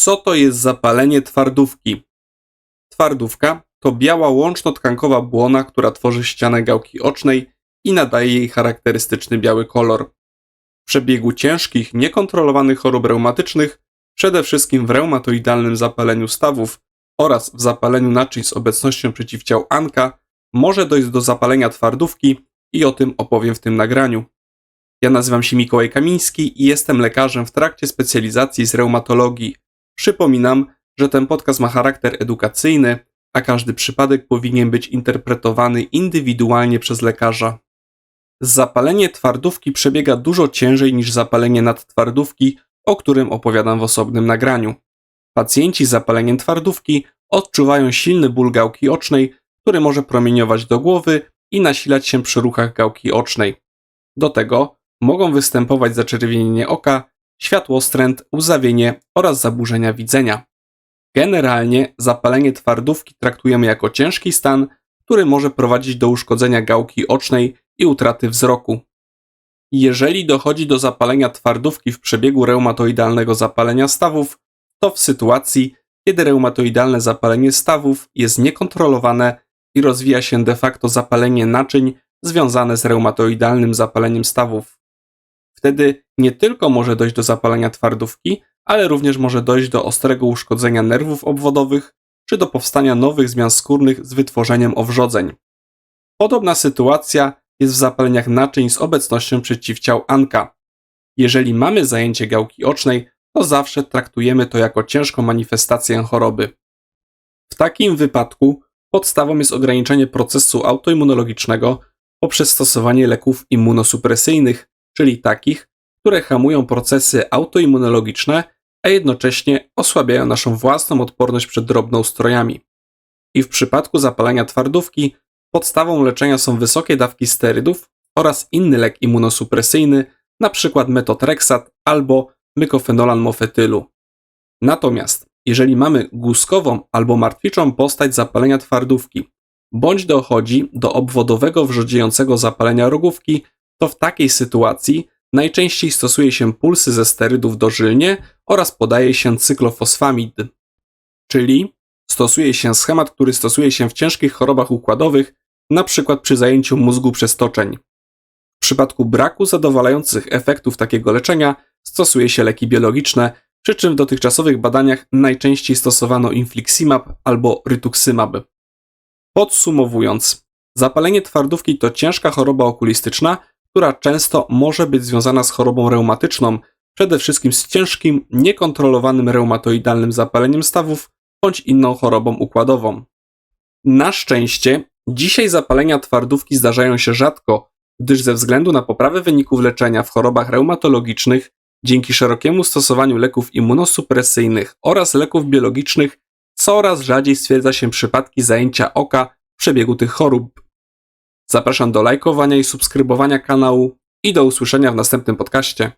Co to jest zapalenie twardówki? Twardówka to biała łączno-tkankowa błona, która tworzy ścianę gałki ocznej i nadaje jej charakterystyczny biały kolor. W przebiegu ciężkich, niekontrolowanych chorób reumatycznych, przede wszystkim w reumatoidalnym zapaleniu stawów oraz w zapaleniu naczyń z obecnością przeciwciał ANKA, może dojść do zapalenia twardówki i o tym opowiem w tym nagraniu. Ja nazywam się Mikołaj Kamiński i jestem lekarzem w trakcie specjalizacji z reumatologii. Przypominam, że ten podcast ma charakter edukacyjny, a każdy przypadek powinien być interpretowany indywidualnie przez lekarza. Zapalenie twardówki przebiega dużo ciężej niż zapalenie nadtwardówki, o którym opowiadam w osobnym nagraniu. Pacjenci z zapaleniem twardówki odczuwają silny ból gałki ocznej, który może promieniować do głowy i nasilać się przy ruchach gałki ocznej. Do tego mogą występować zaczerwienienie oka, światłostręt, łzawienie oraz zaburzenia widzenia. Generalnie zapalenie twardówki traktujemy jako ciężki stan, który może prowadzić do uszkodzenia gałki ocznej i utraty wzroku. Jeżeli dochodzi do zapalenia twardówki w przebiegu reumatoidalnego zapalenia stawów, to w sytuacji, kiedy reumatoidalne zapalenie stawów jest niekontrolowane i rozwija się de facto zapalenie naczyń związane z reumatoidalnym zapaleniem stawów. Wtedy nie tylko może dojść do zapalenia twardówki, ale również może dojść do ostrego uszkodzenia nerwów obwodowych czy do powstania nowych zmian skórnych z wytworzeniem owrzodzeń. Podobna sytuacja jest w zapaleniach naczyń z obecnością przeciwciał ANKA. Jeżeli mamy zajęcie gałki ocznej, to zawsze traktujemy to jako ciężką manifestację choroby. W takim wypadku podstawą jest ograniczenie procesu autoimmunologicznego poprzez stosowanie leków immunosupresyjnych, czyli takich, które hamują procesy autoimmunologiczne, a jednocześnie osłabiają naszą własną odporność przed drobnoustrojami. I w przypadku zapalenia twardówki podstawą leczenia są wysokie dawki sterydów oraz inny lek immunosupresyjny, np. metotreksat albo mykofenolan mofetylu. Natomiast jeżeli mamy guskową albo martwiczą postać zapalenia twardówki, bądź dochodzi do obwodowego wrzodziejącego zapalenia rogówki, to w takiej sytuacji najczęściej stosuje się pulsy ze sterydów dożylnie oraz podaje się cyklofosfamid, czyli stosuje się schemat, który stosuje się w ciężkich chorobach układowych, np. przy zajęciu mózgu przestoczeń. W przypadku braku zadowalających efektów takiego leczenia stosuje się leki biologiczne, przy czym w dotychczasowych badaniach najczęściej stosowano infliximab albo rituximab. Podsumowując, zapalenie twardówki to ciężka choroba okulistyczna, która często może być związana z chorobą reumatyczną, przede wszystkim z ciężkim, niekontrolowanym reumatoidalnym zapaleniem stawów bądź inną chorobą układową. Na szczęście, dzisiaj zapalenia twardówki zdarzają się rzadko, gdyż ze względu na poprawę wyników leczenia w chorobach reumatologicznych, dzięki szerokiemu stosowaniu leków immunosupresyjnych oraz leków biologicznych, coraz rzadziej stwierdza się przypadki zajęcia oka w przebiegu tych chorób. Zapraszam do lajkowania i subskrybowania kanału i do usłyszenia w następnym podcaście.